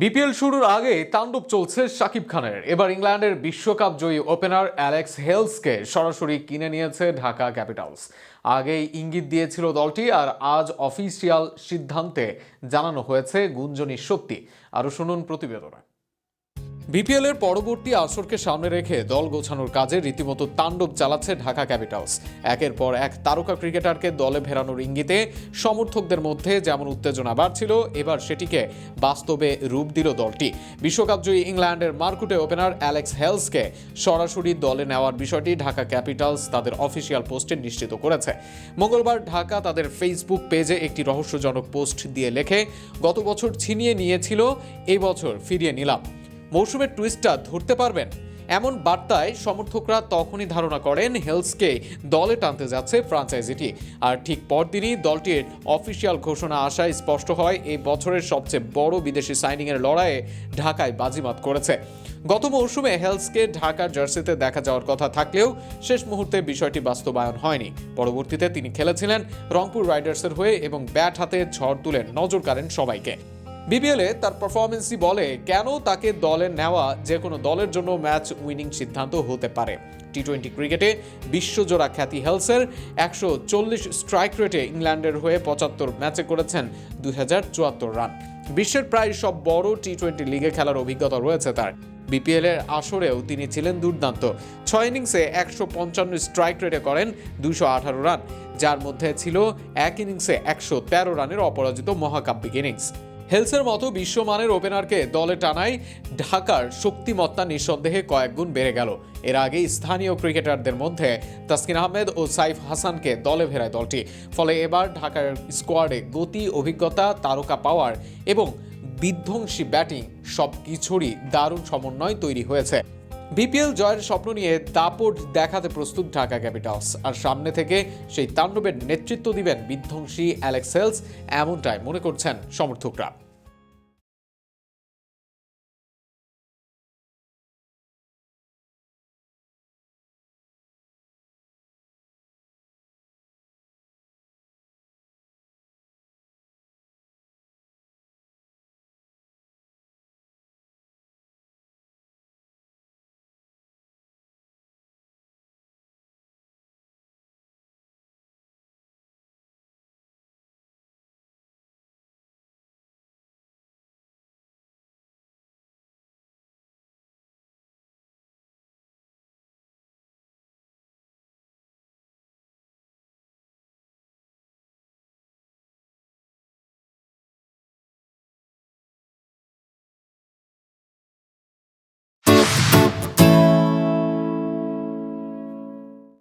BPL শুরুর আগে তাণ্ডব চলছে শাকিব খানের। এবার ইংল্যান্ডের বিশ্বকাপ জয়ী ওপেনার অ্যালেক্স হেলসকে সরাসরি কিনে নিয়েছে ঢাকা ক্যাপিটালস। আগেই ইঙ্গিত দিয়েছিল দলটি আর আজ অফিসিয়াল সিদ্ধান্তে জানানো হয়েছে গুঞ্জনী সত্যি আরও শুনুন প্রতিবেদনে। বিপিএল এর পরবর্তী আসরকে সামনে রেখে দল গোছানোর কাজে রীতিমতো তাণ্ডব চালাচ্ছে ঢাকা ক্যাপিটালস। একের পর এক তারকা ক্রিকেটারকে দলে ফেরানোর ইঙ্গিতে সমর্থকদের মধ্যে যেমন উত্তেজনা বাড়ছিল, এবার সেটিকে বাস্তবে রূপ দিল দলটি। বিশ্বকাপ জয়ী ইংল্যান্ডের মার্কুটে ওপেনার অ্যালেক্স হেলসকে সরাসরি দলে নেওয়ার বিষয়টি ঢাকা ক্যাপিটালস তাদের অফিসিয়াল পোস্টে নিশ্চিত করেছে। মঙ্গলবার ঢাকা তাদের ফেসবুক পেজে একটি রহস্যজনক পোস্ট দিয়ে লেখে, গত বছর ছিনিয়ে নিয়েছিল এই বছর ফিরিয়ে নিলাম। মৌসুমের টুইস্টটা ধরতে পারবেন। এমন বার্তায় সমর্থকরা তখনই ধারণা করেন, হেলসকে দলে টানতে যাচ্ছে ফ্রাঞ্চাইজিটি। আর ঠিক পরদিনই দলটির অফিসিয়াল ঘোষণা আসায় স্পষ্ট হয় এই বছরের সবচেয়ে বড় বিদেশি সাইনিংয়ের লড়াইয়ে ঢাকায় বাজিমাত করেছে। গত মৌসুমে হেলসকে ঢাকার জার্সিতে দেখা যাওয়ার কথা থাকলেও শেষ মুহূর্তে বিষয়টি বাস্তবায়ন হয়নি। পরবর্তীতে তিনি খেলেছিলেন রংপুর রাইডার্সের হয়ে এবং ব্যাট হাতে ঝড় তুলে নজর কাড়েন সবাইকে। বিপিএলে তার পারফরমেন্সই বলে, কেন তাকে দলে নেওয়া যে কোনো দলের জন্য ম্যাচ উইনিং সিদ্ধান্ত হতে পারে? টি টোয়েন্টি ক্রিকেটে বিশ্বজোড়া খ্যাতি হেলসের একশো চল্লিশ স্ট্রাইক রেটে ইংল্যান্ডের হয়ে পঁচাত্তর ম্যাচে করেছেন দুই হাজার চুয়াত্তর রান। বিশ্বের প্রায় সব বড় টি টোয়েন্টি লিগে খেলার অভিজ্ঞতা রয়েছে তার। বিপিএল এর আসরেও তিনি ছিলেন দুর্দান্ত। ছয় ইনিংসে একশো পঞ্চান্ন স্ট্রাইক রেটে করেন দুশো আঠারো রান, যার মধ্যে ছিল এক ইনিংসে একশো তেরো রানের অপরাজিত মহাকাব্যিক ইনিংস হেলসের মতো বিশ্বমানের ওপেনারকে দলে টানায় ঢাকার শক্তিমত্তা নিঃসন্দেহে কয়েক গুণ বেড়ে গেল। এর আগে স্থানীয় ক্রিকেটারদের মধ্যে তাসকিন আহমেদ ও সাইফ হাসানকে দলে ভেড়ায় দলটি। ফলে এবার ঢাকার স্কোয়াডে গতি, অভিজ্ঞতা, তারকা পাওয়ার এবং বিধ্বংসী ব্যাটিং সব কিছুরই দারুণ সমন্বয় তৈরি হয়েছে। বিপিএল জয়ের স্বপ্ন নিয়ে দাপট দেখাতে প্রস্তুত ঢাকা ক্যাপিটালস। আর সামনে থেকে সেই তাণ্ডবের নেতৃত্ব দিবেন বিধ্বংসী অ্যালেক্সেলস এমনটাই মনে করছেন সমর্থকরা।